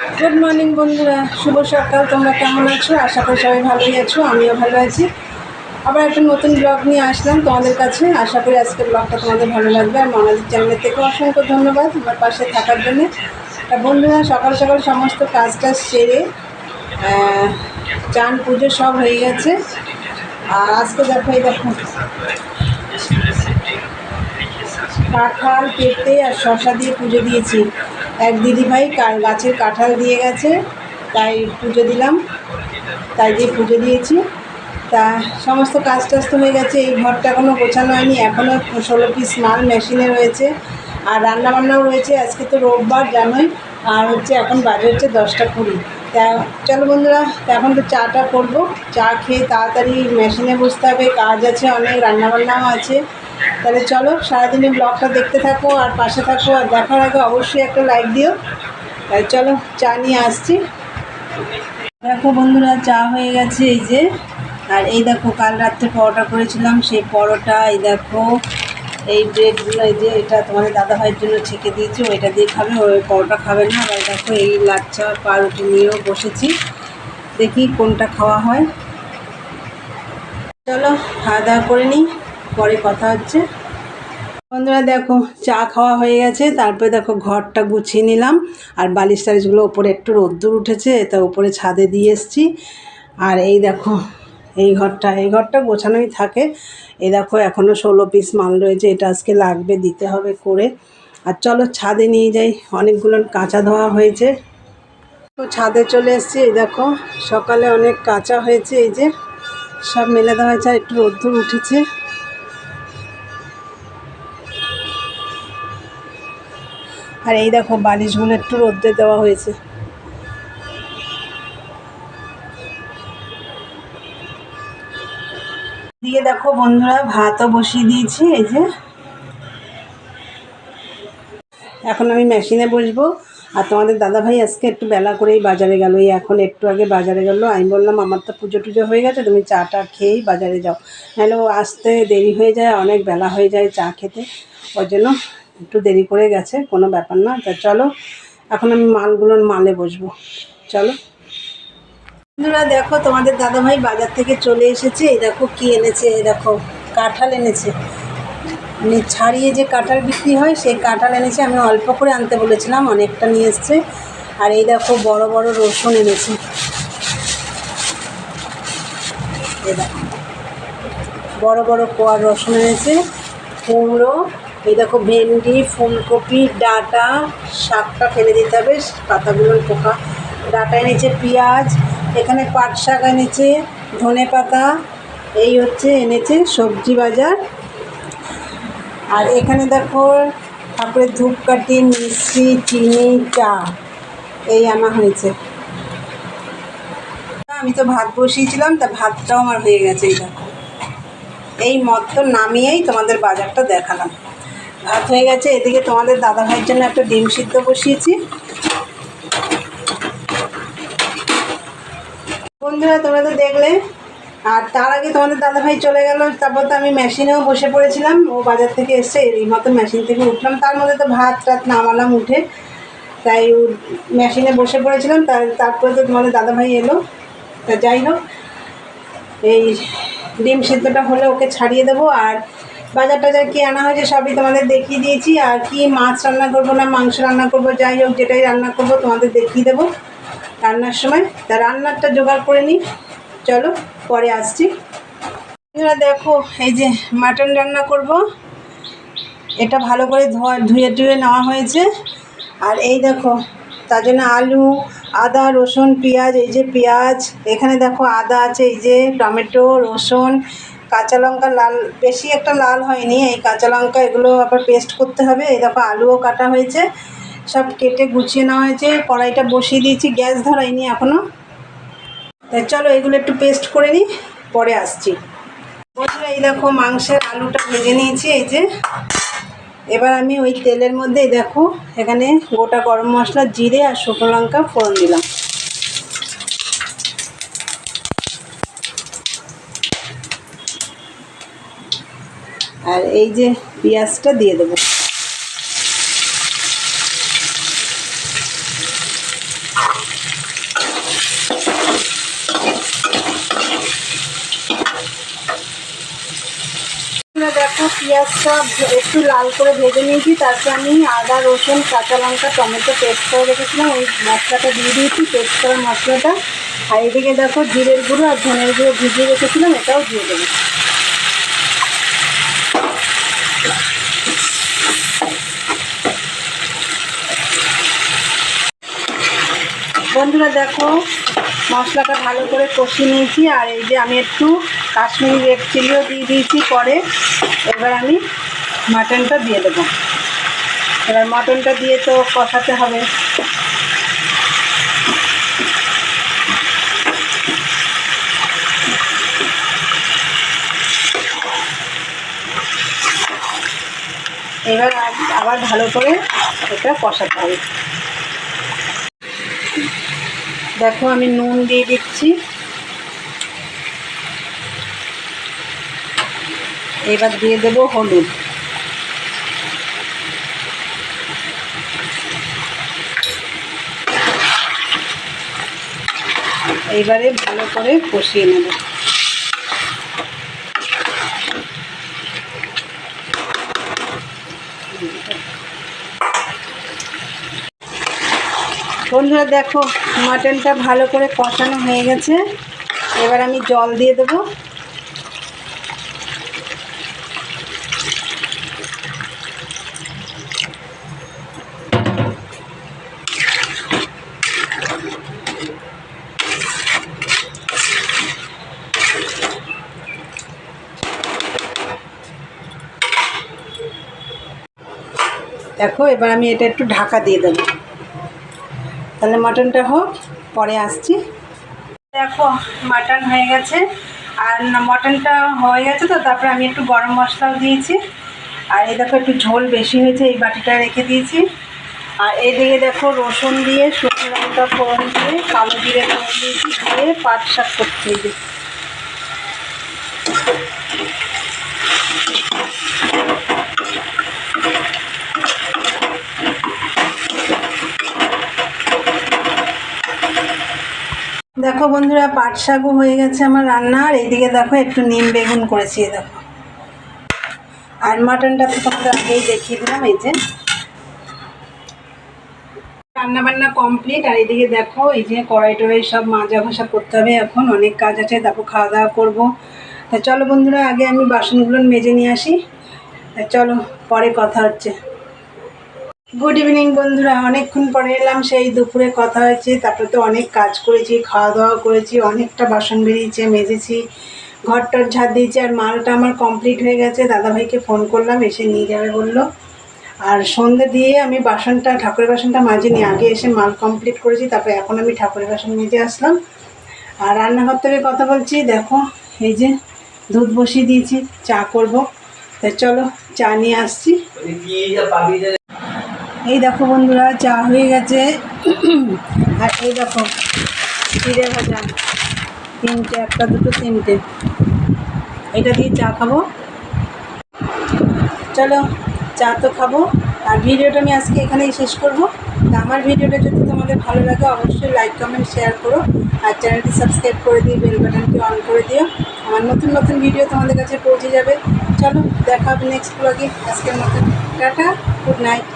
Good morning বন্ধুরা। শুভ সকাল। তোমরা কেমন আছো? আশা করি সবাই ভালোই আছো, আমিও ভালো আছি। আবার একটা নতুন ব্লগ নিয়ে আসলাম তোমাদের কাছে। আশা করি আজকের ব্লগটা তোমাদের ভালো লাগবে। আর মনাদের চ্যানেলের থেকেও অসংখ্য ধন্যবাদ আমার পাশে থাকার জন্যে। বন্ধুরা, সকাল সকাল সমস্ত কাজ টাজ সেরে চান পুজো সব হয়ে গেছে। আর আজকে দেখো এই দেখো। কাঁঠাল, পেঁপে আর শশা দিয়ে পুজো দিয়েছি। এক দিদিভাই গাছের কাঁঠাল দিয়ে গেছে, তাই পুজো দিলাম, তাই দিয়ে পুজো দিয়েছি। তা সমস্ত কাজ টাজ তো হয়ে গেছে, এই ঘরটা এখনও গোছানো হয়নি এখনও ষোলো পিস মাল মেশিনে রয়েছে, আর রান্নাবান্নাও রয়েছে, আজকে তো রোববার, জানোই, আর হচ্ছে এখন বাজে হচ্ছে দশটা কুড়ি। তা চলো বন্ধুরা এখন তো চাটা করব, চা খেয়ে তাড়াতাড়ি মেশিনে বসতে হবে, কাজ আছে অনেক, রান্নাবান্নাও আছে। তাহলে চলো, সারাদিনে ব্লগটা দেখতে থাকো আর পাশে থাকো আর দেখার আগে অবশ্যই একটা লাইক দিও। তাই চলো, চা নিয়ে আসছি। দেখো বন্ধুরা, চা হয়ে গেছে এই যে। আর এই দেখো, কাল রাত্রে পরোটা করেছিলাম, সেই পরোটা, এই দেখো, এই ব্রেডগুলো এই যে এটা তোমাদের দাদা ভাইয়ের জন্য ছেঁকে দিয়েছি ওইটা দিয়ে খাবে ওই পরোটা খাবে না। আর দেখো, এই লাচ্চা পাউরুটি নিয়েও বসেছি। দেখি কোনটা খাওয়া হয়। চলো, খাওয়া দাওয়া করে নিই। পরে কথা হচ্ছে। বন্ধুরা দেখো, চা খাওয়া হয়ে গেছে, তারপরে দেখো ঘরটা গুছিয়ে নিলাম। আর বালিশ টালিশগুলো ওপরে একটু রোদ্দুর উঠেছে, তা উপরে ছাদে দিয়ে এসছি। আর এই দেখো, এই ঘরটা এই ঘরটা গোছানোই থাকে। এই দেখো এখনও ষোলো পিস মাল রয়েছে, এটা আজকে লাগবে, দিতে হবে করে। আর চলো ছাদে নিয়ে যাই, অনেকগুলো কাঁচা ধোয়া হয়েছে। তো ছাদে চলে এসেছি, এই দেখো, সকালে অনেক কাঁচা হয়েছে, এই যে সব মেলে দেওয়া হয়েছে, আর একটু রোদ্দুর উঠেছে। আর এই দেখো বালিশগুলো একটু রোদ্রে দেওয়া হয়েছে। দিয়ে দেখো বন্ধুরা, ভাতও বসিয়ে দিয়েছি, এই যে। এখন আমি মেশিনে বসবো। আর তোমাদের দাদাভাই আজকে একটু বেলা করেই বাজারে গেল। এই এখন একটু আগে বাজারে গেল। আমি বললাম, আমার তো পুজো টুজো হয়ে গেছে, তুমি চা টা খেয়েই বাজারে যাও। নাহলে আসতে দেরি হয়ে যায়, অনেক বেলা হয়ে যায় চা খেতে। ওর জন্য একটু দেরি করে গেছে, কোনো ব্যাপার না। তা চলো, এখন আমি মালগুলোর মালে বসবো। চলো। বন্ধুরা, দেখো, তোমাদের দাদাভাই বাজার থেকে চলে এসেছে। এই দেখো কি এনেছে, এই দেখো, কাঁঠাল এনেছে। মানে ছাড়িয়ে যে কাঁঠাল বিক্রি হয়, সেই কাঁঠাল এনেছে। আমি অল্প করে আনতে বলেছিলাম, অনেকটা নিয়ে এসছে। আর এই দেখো, বড় বড় রসুন এনেছে। বড় বড় কোয়ার রসুন এনেছে, কুমড়ো এই দেখো ভেন্ডি, ফুলকপি, ডাঁটা, শাকটা ফেলে দিতে হবে পাতাগুলোর পোকা। ডাঁটা এনেছে পেঁয়াজ, এখানে পাট শাক এনেছে, ধনে পাতা, এই হচ্ছে এনেছে সবজি বাজার। আর এখানে দেখো ঠাকুরের ধূপকাঠি, মিষ্টি, চিনি, চা, এই আনা হয়েছে। আমি তো ভাত বসিয়েছিলাম, তা ভাতটাও আমার হয়ে গেছে, এই দেখো। এই মত নামিয়েই তোমাদের বাজারটা দেখালাম। ভাত হয়ে গেছে, এদিকে তোমাদের দাদা ভাইয়ের জন্য একটা ডিম সিদ্ধ বসিয়েছি। বন্ধুরা, তোমরা তো দেখলে, আর তার আগে তোমাদের দাদাভাই চলে গেল, তারপর তো আমি মেশিনেও বসে পড়েছিলাম, ও বাজার থেকে এসছে এই মতো মেশিন থেকে উঠলাম, তার মধ্যে তো ভাত টাত নামালাম উঠে, তাই মেশিনে বসে পড়েছিলাম, তার তারপরে তো তোমাদের দাদাভাই এলো, তা যাই হোক, এই ডিম সিদ্ধটা হলে ওকে ছাড়িয়ে দেবো, আর বাজার টাজার কী আনা হয়েছে সবই তোমাদের দেখিয়ে দিয়েছি। আর কি মাছ রান্না করব না মাংস রান্না করব, যাই হোক, যেটাই রান্না করব তোমাদের দেখিয়ে দেবো রান্নার সময়। তা রান্নারটা জোগাড় করে নিই। চলো, পরে আসছি। দেখো, এই যে মাটন রান্না করব। এটা ভালো করে ধোয়া, ধুয়ে টুয়ে নেওয়া হয়েছে। আর এই দেখো, তার জন্য আলু, আদা, রসুন, পেঁয়াজ, এই যে পেঁয়াজ, এখানে দেখো আদা আছে, এই যে টমেটো, রসুন কাঁচা লঙ্কা লাল, বেশি একটা লাল হয়নি। এই কাঁচা লঙ্কা এগুলো আবার পেস্ট করতে হবে। এই দেখো, আলুও কাটা হয়েছে। সব কেটে গুছিয়ে নেওয়া হয়েছে। কড়াইটা বসিয়ে দিয়েছি, গ্যাস ধরাইনি এখনও তাই চলো, এগুলো একটু পেস্ট করে নিই, পরে আসছি। বন্ধুরা, এই দেখো, মাংসের আলুটা ভেজে নিয়েছি, এই যে। এবার আমি ওই তেলের মধ্যে দেখো, এখানে গোটা গরম মশলা, জিরে আর শুকনো লঙ্কা ফোড়ন দিলাম। আর এই যে পেঁয়াজটা দিয়ে দেবো। দেখো পেঁয়াজটা একটু লাল করে ভেজে নিয়েছি, তারপর আমি আদা, রসুন, কাঁচা লঙ্কা, টমেটো পেস্ট করে রেখেছিলাম। ওই মশলাটা দিয়ে দিয়েছি পেস্ট করা মশলাটা। আর এদিকে দেখো জিরের গুঁড়ো আর ধনের গুঁড়ো ভিজিয়ে রেখেছিলাম, এটাও দিয়ে দেবো। বন্ধুরা দেখো, মশলাটা ভালো করে কষিয়ে নিয়েছি, আর এই যে আমি একটু কাশ্মীরি রেড চিলিও দিয়ে দিয়েছি, পরে এবার আমি মাটনটা দিয়ে দেবো। এবার মটনটা দিয়ে তো কষাতে হবে। এবার আব- আবার ভালো করে এটা কষাতে হবে। দেখো আমি নুন দিয়ে দিচ্ছি। এবার দিয়ে দেব হলুদ। এইবারে ভালো করে কষিয়ে নেব। বন্ধুরা দেখো, মাটনটা ভালো করে কষানো হয়ে গেছে। এবার আমি জল দিয়ে দেবো। দেখো, এবার আমি এটা একটু ঢাকা দিয়ে দেবো। তাহলে মাটনটা হোক, পরে আসছি। দেখো, মাটন হয়ে গেছে। আর মটনটা হয়ে গেছে তো, তারপরে আমি একটু গরম মশলাও দিয়েছি। আর এই দেখো, একটু ঝোল বেশি হয়েছে, এই বাটিটা রেখে দিয়েছি। আর এদিকে দেখো, রসুন দিয়ে, শুকনো লঙ্কা ফোড়ন দিয়ে, কালো জিরে ফোড়ন দিয়েছি, দিয়ে পাট শাক করতে হবে দেখো বন্ধুরা, পাট শাকও হয়ে গেছে আমার রান্না, আর এইদিকে দেখো একটু নিম বেগুন করেছি দেখো। আর মাটনটা তো তোমাদের আগেই দেখিয়ে দিলাম, এই যে। রান্না বান্না কমপ্লিট আর এদিকে দেখো, এই যে কড়াই টড়াই সব মাজা ঘষা করতে হবে এখন, অনেক কাজ আছে, তারপর খাওয়া দাওয়া করব। তা চলো বন্ধুরা, আগে আমি বাসনগুলো মেজে নিয়ে আসি। চলো, পরে কথা হচ্ছে। গুড ইভিনিং বন্ধুরা। অনেকক্ষণ পরে এলাম, সেই দুপুরে কথা হয়েছে, তারপরে তো অনেক কাজ করেছি খাওয়া দাওয়া করেছি, অনেকটা বাসন বেরিয়েছে, মেজেছি, ঘরটার ঝাড় দিয়েছি, আর মালটা আমার কমপ্লিট হয়ে গেছে। দাদাভাইকে ফোন করলাম, এসে নিয়ে যাবে বলল। আর সন্ধে দিয়ে আমি বাসনটা, ঠাকুরের বাসনটা মাঝে নিয়ে আগে এসে মাল কমপ্লিট করেছি, তারপরে এখন আমি ঠাকুরের বাসন মেজে আসলাম। আর রান্নাঘর থেকে কথা বলছি, দেখো, এই যে দুধ বসিয়ে দিয়েছি, চা করব। তা চলো, চা নিয়ে আসছি। এই দেখো বন্ধুরা, চা হয়ে গেছে। আর এই দেখো চিড়ে ভাজা। তিনটে, একটা, দুটো, তিনটে। এটা দিয়ে চা খাব। চলো, চা তো খাব। আর ভিডিওটা আমি আজকে এখানেই শেষ করব। আমার ভিডিওটা যদি তোমাদের ভালো লাগে, অবশ্যই লাইক কমেন্ট শেয়ার করো। আর চ্যানেলটি সাবস্ক্রাইব করে দিয়ে বেল বাটনটি অন করে দিও। আমার নতুন নতুন ভিডিও তোমাদের কাছে পৌঁছে যাবে। চলো, দেখা হবে নেক্সট ব্লগে আজকের মতন, টাটা গুড নাইট